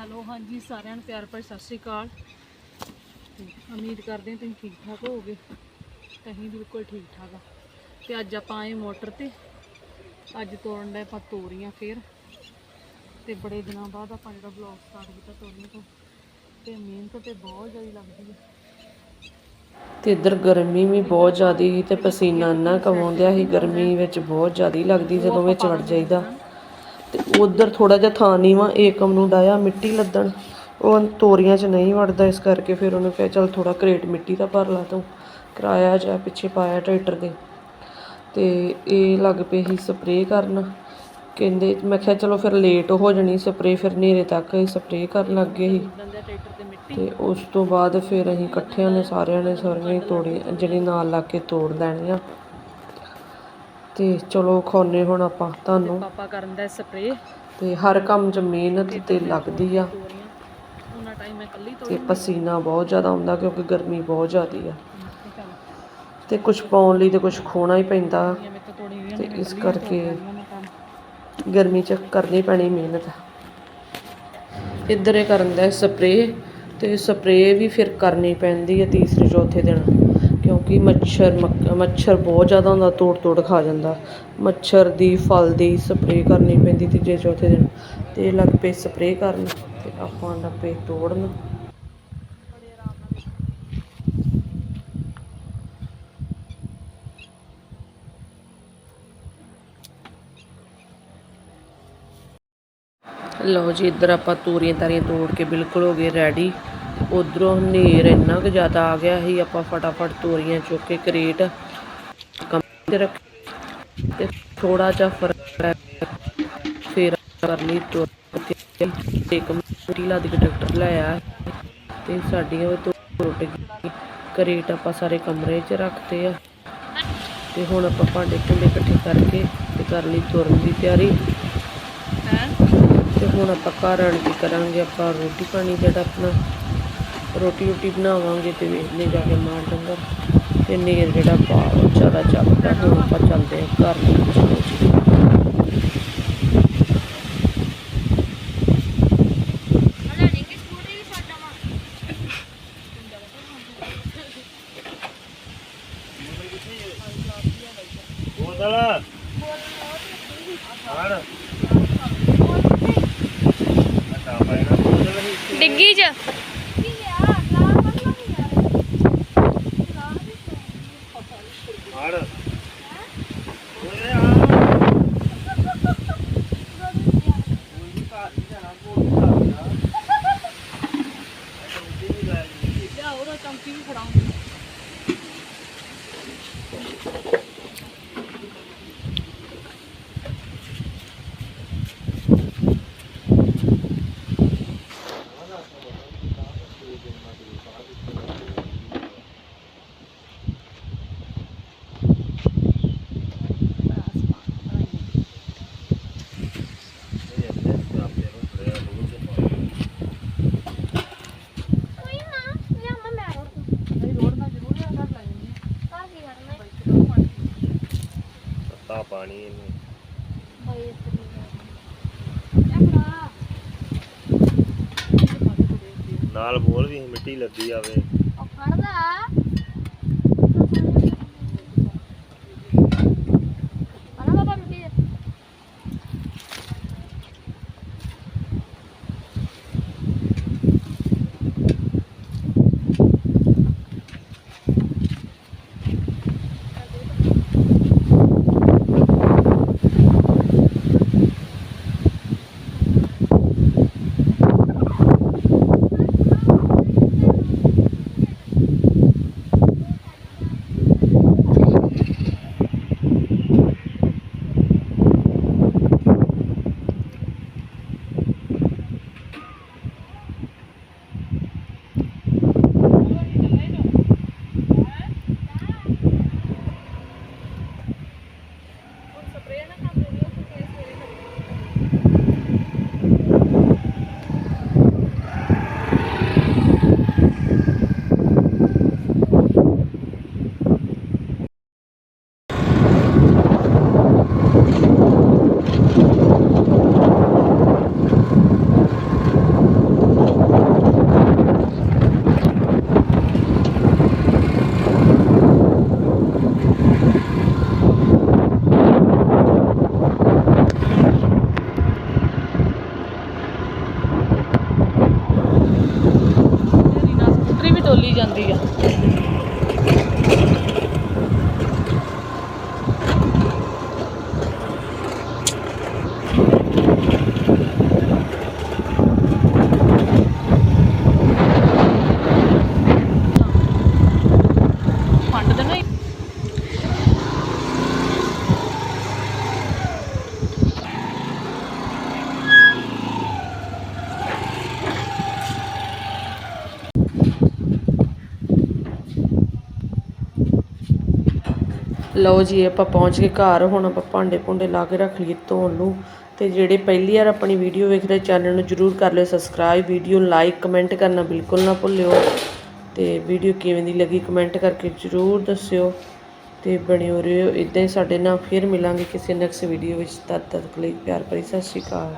Hello, ਹਾਂਜੀ, ਸਾਰਿਆਂ ਨੂੰ ਪਿਆਰ ਭਰੀ ਸਤਿ ਸ਼੍ਰੀ ਅਕਾਲ। ਤੇ ਉਮੀਦ ਕਰਦੇ ਹਾਂ ਤੁਸੀਂ ਠੀਕ ਠਾਕ ਹੋਵੋਗੇ। ਤੇ ਅਸੀਂ ਬਿਲਕੁਲ ਠੀਕ ਠਾਕ ਆ। ਤੇ ਅੱਜ ਆਪਾਂ ਆਏ ਮੋਟਰ ਤੇ। ਅੱਜ ਤੋੜਨ ਦਾ ਆਪਾਂ ਤੋਰੀਆਂ ਫੇਰ। ਤੇ ਬੜੇ ਦਿਨਾਂ ਬਾਅਦ ਆਪਾਂ ਜਿਹੜਾ ਬਲੌਗ ਸਟਾਰਟ ਕੀਤਾ ਤੋੜਨ ਤੋਂ। ਤੇ ਮਿਹਨਤ ਤੇ ਬਹੁਤ ਜ਼ਿਆਦਾ ਲੱਗਦੀ ਹੈ ਤੇ ਇੱਧਰ ਗਰਮੀ ਵੀ ਬਹੁਤ ਜ਼ਿਆਦੀ ਸੀ ਤੇ ਪਸੀਨਾ ਇੰਨਾ ਕਮਾਉਂਦਿਆ ਸੀ। ਗਰਮੀ ਵਿੱਚ ਬਹੁਤ ਜ਼ਿਆਦੀ ਲੱਗਦੀ ਜਦੋਂ ਵਿੱਚ ਵੜ ਜਾਈਦਾ। ਤੇ ਉਧਰ ਥੋੜਾ ਜਿਹਾ ਥਾਂ ਨਹੀਂ ਵਾ, ਏਕਮ ਨੂੰ ਡਾਇਆ ਮਿੱਟੀ ਲੱਦਣ। ਉਹ ਤੋਰੀਆਂ 'ਚ ਨਹੀਂ ਵੜਦਾ, ਇਸ ਕਰਕੇ ਫਿਰ ਉਹਨੂੰ ਕਿਹਾ, ਚੱਲ ਥੋੜਾ ਕਰੇਟ ਮਿੱਟੀ ਦਾ ਭਰ ਲਾ ਤੂੰ। ਕਿਰਾਇਆ ਜਾ, ਪਿੱਛੇ ਪਾਇਆ ਟਰੈਕਟਰ ਦੇ। ਤੇ ਇਹ ਲੱਗ ਪਏ ਸੀ ਸਪਰੇਅ ਕਰਨ। ਕਹਿੰਦੇ, ਮੈਂ ਕਿਹਾ, ਚਲੋ ਫਿਰ ਲੇਟ ਹੋ ਜਾਣੀ, ਸਪਰੇਅ ਫਿਰ ਹਨੇਰੇ ਤੱਕ ਸਪਰੇਅ ਕਰਨ ਲੱਗ ਗਏ ਸੀ। ਦੰਦੇ ਤੇ ਉਸ ਤੋਂ ਬਾਅਦ ਫਿਰ ਅਸੀਂ ਇਕੱਠਿਆਂ ਨੇ ਸਾਰਿਆਂ ਨੇ ਸਾਰੀਆਂ ਹੀ ਤੋੜੀ ਜਿਹੜੀ ਨਾਲ ਲੱਗ ਕੇ ਤੋੜ ਲੈਣੀਆਂ। ਤੇ ਚਲੋ ਖੋਨੇ ਹੁਣ ਆਪਾਂ ਤੁਹਾਨੂੰ। ਪਾਪਾ ਕਰਨ ਦਾ ਸਪਰੇਅ ਤੇ ਹਰ ਕੰਮ 'ਚ ਮਿਹਨਤ ਤੇ ਲੱਗਦੀ ਆ। ਉਹਨਾਂ ਟਾਈਮ ਮੈਂ ਇਕੱਲੀ ਤੇ ਪਸੀਨਾ ਬਹੁਤ ਜ਼ਿਆਦਾ ਆਉਂਦਾ ਕਿਉਂਕਿ ਗਰਮੀ ਬਹੁਤ ਜ਼ਿਆਦੀ ਆ। ਤੋੜੀ ਤੇ ਕੁਝ ਪਾਉਣ ਲਈ ਤੇ ਕੁਝ ਖੋਣਾ ਹੀ ਪੈਂਦਾ। ਤੋਂ ਤੋੜੀ ਇਸ ਕਰਕੇ ਗਰਮੀ 'ਚ ਕਰਨੀ ਪੈਣੀ ਮਿਹਨਤ। ਇੱਧਰ ਇਹ ਕਰਨ ਦਾ ਸਪਰੇਅ ਤੇ ਸਪਰੇਅ ਵੀ ਫਿਰ ਕਰਨੀ ਪੈਂਦੀ ਹੈ ਤੀਸਰੇ ਚੌਥੇ ਦਿਨ। ਕਿਉਂਕਿ ਮੱਛਰ, ਮੱਕ- ਮੱਛਰ ਬਹੁਤ ਜ਼ਿਆਦਾ ਹੁੰਦਾ, ਤੋੜ ਤੋੜ ਖਾ ਜਾਂਦਾ। ਮੱਛਰ ਦੀ ਫਲ ਦੀ ਸਪਰੇਅ ਕਰਨੀ ਪੈਂਦੀ ਤੀਜੇ, ਚੌਥੇ ਦਿਨ। ਅਤੇ ਲੱਗ ਪਏ ਸਪਰੇਅ ਕਰਨ ਅਤੇ ਆਪਾਂ ਲੱਗ ਪਏ ਤੋੜਨ। ਲਓ ਜੀ, ਇੱਧਰ ਆਪਾਂ ਤੂਰੀਆਂ ਤਾਰੀਆਂ ਤੋੜ ਕੇ ਬਿਲਕੁਲ ਹੋ ਗਏ ਰੈਡੀ ਉਧਰੋਂ ਹਨੇਰ ਇੰਨਾ ਕੁ ਜ਼ਿਆਦਾ ਆ ਗਿਆ ਸੀ ਆਪਾਂ ਫਟਾਫਟ ਤੋਰੀਆਂ ਚੁੱਕ ਕੇ ਕਰੇਟ ਕੰਮ ਤੇ ਰੱਖ ਤੇ ਥੋੜਾ ਜਿਹਾ ਫ਼ਰਕ ਫਿਰ ਕਰ ਲਈ ਤੋਰ ਕੇ ਇੱਕ ਮਿੱਟੀ ਲੱਦ ਕੇ ਟਰੈਕਟਰ ਲਾਇਆ ਤੇ ਸਾਡੀਆਂ ਉਹ ਤੋਂ ਟੁੱਟ ਗਈ ਕਰੇਟ ਆਪਾਂ ਸਾਰੇ ਕਮਰੇ 'ਚ ਰੱਖਤੇ ਆ। ਤੇ ਹੁਣ ਆਪਾਂ ਭਾਂਡੇ ਭੁੰਡੇ ਇਕੱਠੇ ਕਰਕੇ ਤੇ ਕਰ ਲਈ ਤੁਰਨ ਦੀ ਤਿਆਰੀ। ਹੈ? ਤੇ ਹੁਣ ਆਪਾਂ ਘਰ ਆਣ ਕੇ ਕਰਾਂਗੇ ਆਪਾਂ ਰੋਟੀ ਪਾਣੀ ਜਿਹੜਾ ਆਪਣਾ। ਰੋਟੀ ਰੋਟੀ ਬਣਾਵਾਂਗੇ ਤੇ ਵੇਖਨੇ ਜਾ ਕੇ ਮਾਰ ਡੰਗਰ। ਤੇ ਨੇਰ ਜਿਹੜਾ ਬਹੁਤ ਜ਼ਿਆਦਾ ਚੱਲਦਾ, ਹੁਣ ਆਪਾਂ ਚੱਲਦੇ ਹਾਂ ਘਰ ਨੂੰ ਚਲੋ ਜੀ। ਬੋਤਲ ਡਿੱਗੀ ਚ ਹਾੜ ਓਏ ਆ ਲਿਆ ਉਹਦਾ ਚਮਚੀ ਵੀ ਫੜਾਉਂਗੀ ਨਹੀਂ ਰੋੜਨਾ ਜ਼ਰੂਰ ਆ ਕਰ ਲੈਣੀ ਤਾਂ ਪਾਣੀ ਇਹਨੂੰ। ਨਾਲ ਬੋਲ ਵੀ ਮਿੱਟੀ ਲੱਦੀ ਆਵੇ। ਡੋਲੀ ਜਾਂਦੀ ਆ। ਫੰਡ ਦੇਣਾ ਲਓ ਜੀ, ਆਪਾਂ ਪਹੁੰਚ ਗਏ ਘਰ, ਹੁਣ ਆਪਾਂ ਭਾਂਡੇ ਭੁੰਡੇ ਲਾ ਕੇ ਰੱਖ ਲਈਏ ਧੋਣ ਨੂੰ। ਤੇ ਜਿਹੜੇ ਪਹਿਲੀ ਵਾਰ ਆਪਣੀ ਵੀਡੀਓ ਵੇਖ ਰਹੇ ਚੈਨਲ ਨੂੰ ਜਰੂਰ ਕਰ ਲਿਓ ਸਬਸਕ੍ਰਾਈਬ ਵੀਡੀਓ ਲਾਈਕ ਕਮੈਂਟ ਕਰਨਾ ਬਿਲਕੁਲ ਨਾ ਭੁੱਲਿਓ। ਤੇ ਵੀਡੀਓ ਕਿਵੇਂ ਦੀ ਲੱਗੀ ਕਮੈਂਟ ਕਰਕੇ ਜਰੂਰ ਦੱਸਿਓ। ਤੇ ਬਣਿਓ ਰਹੋ ਇਦਾਂ ਹੀ ਸਾਡੇ ਨਾਲ ਫਿਰ ਮਿਲਾਂਗੇ ਕਿਸੇ ਨੈਕਸਟ ਵੀਡੀਓ ਵਿੱਚ। ਤਦ ਤੱਕ ਲਈ ਪਿਆਰ ਭਰੀ ਸਤਿ ਸ਼੍ਰੀ ਅਕਾਲ।